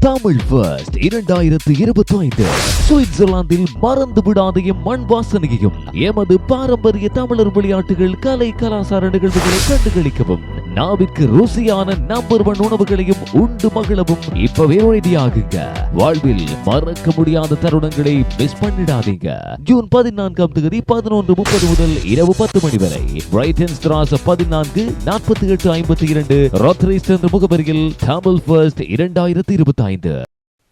Tamil first இரண்டாயிரத்து இருபத்தி ஐந்து சுவிட்சர்லாந்தில் மறந்து விடாதையும் மண் வாசனையையும் எமது பாரம்பரிய தமிழர் விளையாட்டுகள் கலை கலாச்சார நிகழ்வுகளை கண்டுகளிக்கவும். நாவிற்கு ருசியான நம்பர் ஒன் உணவுகளையும் உண்டு மகிழவும் இப்பவே ரெடி வாழ்வில் மறக்க முடியாத தருணங்களை மிஸ் பண்ணிடாதீங்க. ஜூன் பதினான்காம் தேதி பதினொன்று முப்பது முதல் இரவு பத்து மணி வரை. பிரைட்டன் ஸ்ட்ராஸ் பதினான்கு நாற்பத்தி எட்டு ஐம்பத்தி இரண்டு. ரோத்தரிஸ்ட் என்ற முகவரியில் தமிழ் ஃபர்ஸ்ட் இரண்டாயிரத்தி இருபத்தி ஐந்து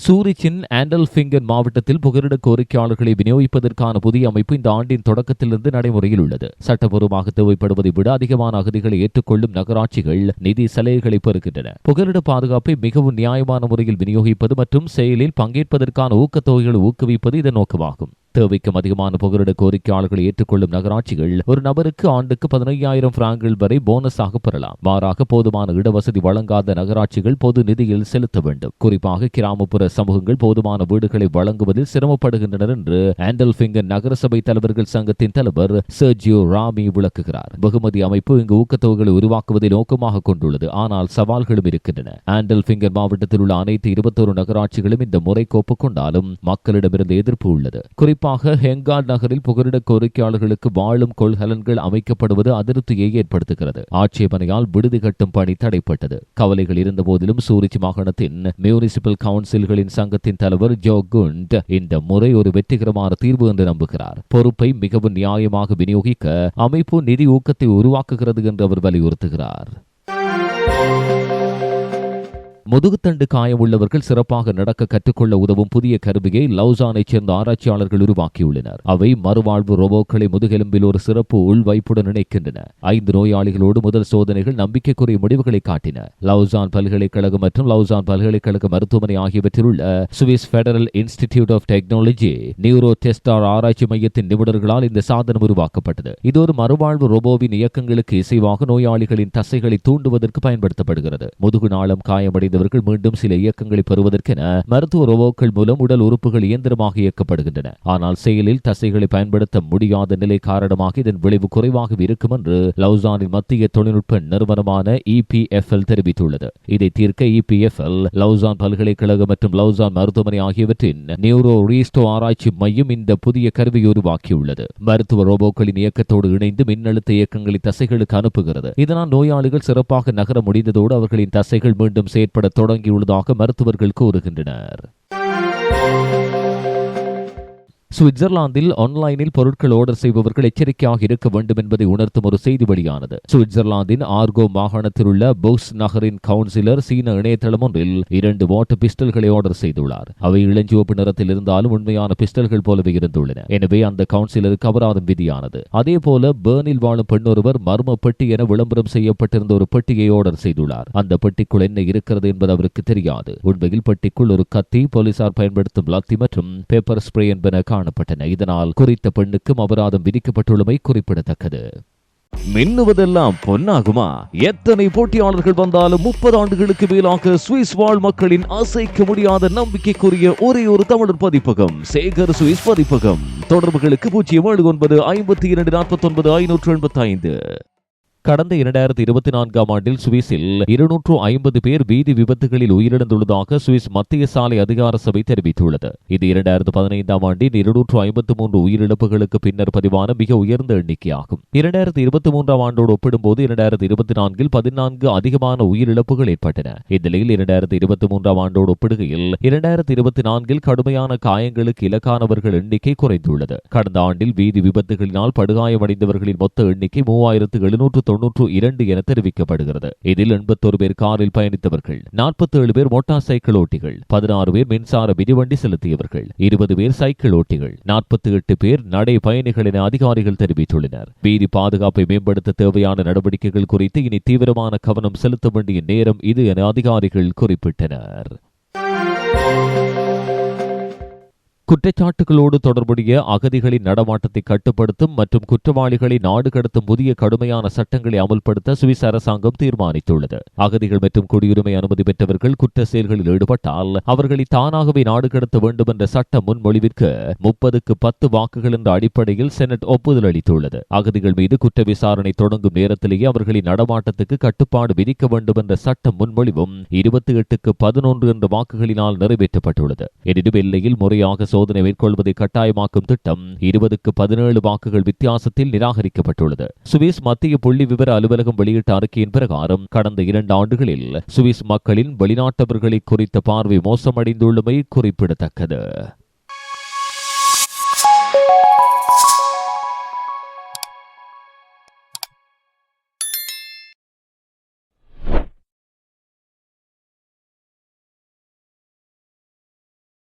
சூரிச்சின் ஆண்டல்ஃபிங்கன் மாவட்டத்தில் புகலிட கோரிக்கையாளர்களை விநியோகிப்பதற்கான புதிய அமைப்பு இந்த ஆண்டின் தொடக்கத்திலிருந்து நடைமுறையில் உள்ளது. சட்டபூர்வமாக தேவைப்படுவதை விட அதிகமான அகதிகளை ஏற்றுக்கொள்ளும் நகராட்சிகள் நிதி சலுகைகளை பெறுகின்றன. புகலிட பாதுகாப்பை மிகவும் நியாயமான முறையில் விநியோகிப்பது மற்றும் செயலில் பங்கேற்பதற்கான ஊக்கத்தொகைகளை ஊக்குவிப்பது இதன் நோக்கமாகும். தேவைக்கும் அதிகமான புகலிட கோரிக்கையாளர்களை ஏற்றுக்கொள்ளும் நகராட்சிகள் ஒரு நபருக்கு ஆண்டுக்கு பதினையாயிரம் பிராங்குகள் வரை போனஸாக பெறலாம். மாறாக போதுமான இடவசதி வழங்காத நகராட்சிகள் பொது நிதியில் செலுத்த வேண்டும். குறிப்பாக கிராமப்புற சமூகங்கள் போதுமான வீடுகளை வழங்குவதில் சிரமப்படுகின்றனர் என்று ஆண்டல்பிங்கன் நகரசபை தலைவர்கள் சங்கத்தின் தலைவர் சர்ஜியோ ராமி விளக்குகிறார். வெகுமதி அமைப்பு இங்கு ஊக்கத்தொகைகளை உருவாக்குவதை நோக்கமாக கொண்டுள்ளது. ஆனால் சவால்களும் இருக்கின்றன. ஆண்டல்பிங்கன் மாவட்டத்தில் உள்ள அனைத்து இருபத்தோரு நகராட்சிகளும் இந்த முறை கோப்பு கொண்டாலும் மக்களிடமிருந்து எதிர்ப்பு உள்ளது. குறிப்பாக ஹெங்கால் நகரில் புகலிட கோரிக்கையாளர்களுக்கு வாழும் கொள்கலன்கள் அமைக்கப்படுவது அதிருப்தியை ஏற்படுத்துகிறது. ஆட்சேபனையால் விடுதி கட்டும் பணி தடைப்பட்டது. கவலைகள் இருந்தபோதிலும் சூரிச் மாகாணத்தின் மியூனிசிபல் கவுன்சில்களின் சங்கத்தின் தலைவர் ஜோ குண்ட் இந்த முறை ஒரு வெற்றிகரமான தீர்வு என்று நம்புகிறார். பொறுப்பை மிகவும் நியாயமாக விநியோகிக்க அமைப்பு நிதி ஊக்கத்தை உருவாக்குகிறது என்று அவர் வலியுறுத்துகிறார். முதுகுத்தண்டு காயம் உள்ளவர்கள் சிறப்பாக நடக்க கற்றுக்கொள்ள உதவும் புதிய கருவியை லவுசானைச் சேர்ந்த ஆராய்ச்சியாளர்கள் உருவாக்கியுள்ளனர். அவை மறுவாழ்வு ரோபோக்களை முதுகெலும்பில் ஒரு சிறப்பு உள்வைப்புடன் இணைக்கின்றன. ஐந்து நோயாளிகளோடு முதல் சோதனைகள் நம்பிக்கைக்குரிய முடிவுகளை காட்டின. லவுசான் பல்கலைக்கழகம் மற்றும் லவுசான் பல்கலைக்கழக மருத்துவமனை ஆகியவற்றில் உள்ள Swiss Federal Institute of Technology neuro டெஸ்டார் ஆராய்ச்சி மையத்தின் நிபுணர்களால் இந்த சாதனம் உருவாக்கப்பட்டது. இது ஒரு மறுவாழ்வு ரோபோவின் இயக்கங்களுக்கு இசைவாக நோயாளிகளின் தசைகளை தூண்டுவதற்கு பயன்படுத்தப்படுகிறது. முதுகு நாளம் காயமடைந்த அடைந்தவர்கள் மீண்டும் சில இயக்கங்களை பெறுவதற்கென மருத்துவ ரோபோக்கள் மூலம் உடல் உறுப்புகள் இயந்திரமாக இயக்கப்படுகின்றன. ஆனால் செயலில் தசைகளை பயன்படுத்த முடியாத நிலை காரணமாக இதன் விளைவு குறைவாக இருக்கும் என்று லவுசானின் மத்திய தொழில்நுட்ப நிறுவனமான இபிஎஃப்எல் தெரிவித்துள்ளது. இதை தீர்க்க இபிஎஃப்எல் லவுசான் பல்கலைக்கழகம் மற்றும் லவுசான் மருத்துவமனை ஆகியவற்றின் நியூரோ ரீஸ்டோ ஆராய்ச்சி மையம் இந்த புதிய கருவியை உருவாக்கியுள்ளது. மருத்துவ ரோபோக்களின் இயக்கத்தோடு இணைந்து மின்னழுத்த இயக்கங்களை தசைகளுக்கு அனுப்புகிறது. இதனால் நோயாளிகள் சிறப்பாக நகர முடிந்ததோடு அவர்களின் தசைகள் மீண்டும் செயற்பட தொடங்கியுள்ளதாக மருத்துவர்கள் கூறுகின்றனர். சுவிட்சர்லாந்தில் ஆன்லைனில் பொருட்கள் ஆர்டர் செய்பவர்கள் எச்சரிக்கையாக இருக்க வேண்டும் என்பதை உணர்த்தும் ஒரு செய்தி வெளியானது. சுவிட்சர்லாந்தின் ஆர்கோ மாகாணத்தில் உள்ள போக்ஸ் நகரின் கவுன்சிலர் சீன இணையதளம் ஒன்றில் இரண்டு வாட்டர் பிஸ்டல்களை ஆர்டர் செய்துள்ளார். அவை இளஞ்சிவப்பு நிறத்தில் இருந்தாலும் உண்மையான பிஸ்டல்கள் போலவே இருந்துள்ளன. எனவே அந்த கவுன்சிலருக்கு அபராதம் விதியானது. அதே போல பேர்னில் வாழும் பெண்ணொருவர் மர்ம பெட்டி என விளம்பரம் செய்யப்பட்டிருந்த ஒரு பெட்டியை ஆர்டர் செய்துள்ளார். அந்த பெட்டிக்குள் என்ன இருக்கிறது என்பது அவருக்கு தெரியாது. உண்மையில் பெட்டிக்குள் ஒரு கத்தி போலீசார் பயன்படுத்தும் லத்தி மற்றும் பேப்பர் ஸ்ப்ரே என்பன காணப்பட்டன. இதனால் குறித்த பெண்ணுக்கும் அபராதம் விதிக்கப்பட்டுள்ளமை குறிப்பிடத்தக்கது. மின்னுவதெல்லாம் பொன்னாகுமா? எத்தனை போட்டியாளர்கள் வந்தாலும் முப்பது ஆண்டுகளுக்கு மேலாக சுவிஸ் வாழ் மக்களின் அசைக்க முடியாத நம்பிக்கைக்குரிய ஒரே ஒரு தமிழர் பதிப்பகம் சேகர் சுவிஸ் பதிப்பகம். தொடர்புகளுக்கு பூஜ்ஜியம் ஏழு ஒன்பது ஐம்பத்தி இரண்டு நாற்பத்தி ஒன்பது ஐநூற்று எண்பத்தி ஐந்து கடந்த இரண்டாயிரத்தி இருபத்தி நான்காம் ஆண்டில் சுவிஸில் இருநூற்று ஐம்பது பேர் வீதி விபத்துகளில் உயிரிழந்துள்ளதாக சுவிஸ் மத்திய சாலை அதிகார சபை தெரிவித்துள்ளது. இது இரண்டாயிரத்து பதினைந்தாம் ஆண்டின் இருநூற்று ஐம்பத்து மூன்று உயிரிழப்புகளுக்கு பின்னர் பதிவான மிக உயர்ந்த எண்ணிக்கையாகும். இரண்டாயிரத்தி இருபத்தி மூன்றாம் ஆண்டோடு ஒப்பிடும்போது இரண்டாயிரத்தி இருபத்தி நான்கில் பதினான்கு அதிகமான உயிரிழப்புகள் ஏற்பட்டன. இந்நிலையில் இரண்டாயிரத்தி இருபத்தி மூன்றாம் ஆண்டோடு ஒப்பிடுகையில் இரண்டாயிரத்தி இருபத்தி நான்கில் கடுமையான காயங்களுக்கு இலக்கானவர்கள் எண்ணிக்கை குறைந்துள்ளது. கடந்த ஆண்டில் வீதி விபத்துகளினால் படுகாயமடைந்தவர்களின் மொத்த எண்ணிக்கை மூவாயிரத்து எழுநூற்று தொன்னூற்று இரண்டு என தெரிவிக்கப்படுகிறது. இதில் எண்பத்தொரு பேர் காரில் பயணித்தவர்கள் நாற்பத்தேழு பேர் மோட்டார் சைக்கிள் ஓட்டிகள் பதினாறு பேர் மின்சார மிதிவண்டி செலுத்தியவர்கள் இருபது பேர் சைக்கிள் ஓட்டிகள் நாற்பத்தி எட்டு பேர் நடை பயணிகள் என அதிகாரிகள் தெரிவித்துள்ளனர். வீதி பாதுகாப்பை மேம்படுத்த தேவையான நடவடிக்கைகள் குறித்து இனி தீவிரமான கவனம் செலுத்த வேண்டிய நேரம் இது என அதிகாரிகள் குறிப்பிட்டனர். குற்றச்சாட்டுகளோடு தொடர்புடைய அகதிகளின் நடமாட்டத்தை கட்டுப்படுத்தும் மற்றும் குற்றவாளிகளை நாடு கடத்தும் புதிய கடுமையான சட்டங்களை அமல்படுத்த சுவிஸ் அரசாங்கம் தீர்மானித்துள்ளது. அகதிகள் மற்றும் குடியுரிமை அனுமதி பெற்றவர்கள் குற்ற செயல்களில் ஈடுபட்டால் அவர்களை தானாகவே நாடு கடத்த வேண்டும் என்ற சட்ட முன்மொழிவிற்கு முப்பதுக்கு பத்து வாக்குகள் என்ற அடிப்படையில் செனட் ஒப்புதல் அளித்துள்ளது. அகதிகள் மீது குற்ற விசாரணை தொடங்கும் நேரத்திலேயே அவர்களின் நடமாட்டத்துக்கு கட்டுப்பாடு விதிக்க வேண்டும் என்ற சட்ட முன்மொழிவும் இருபத்தி எட்டுக்கு பதினொன்று என்ற வாக்குகளினால் நிறைவேற்றப்பட்டுள்ளது. எனினும் எல்லையில் முறையாக சோதனை மேற்கொள்வதை கட்டாயமாக்கும் திட்டம் இருபதுக்கு பதினேழு வாக்குகள் வித்தியாசத்தில் நிராகரிக்கப்பட்டுள்ளது. சுவிஸ் மத்திய புள்ளி விவர அலுவலகம் வெளியிட்ட அறிக்கையின் பிரகாரம் கடந்த இரண்டு ஆண்டுகளில் சுவிஸ் மக்களின் வெளிநாட்டவர்களை குறித்த பார்வை மோசமடைந்துள்ளமை குறிப்பிடத்தக்கது.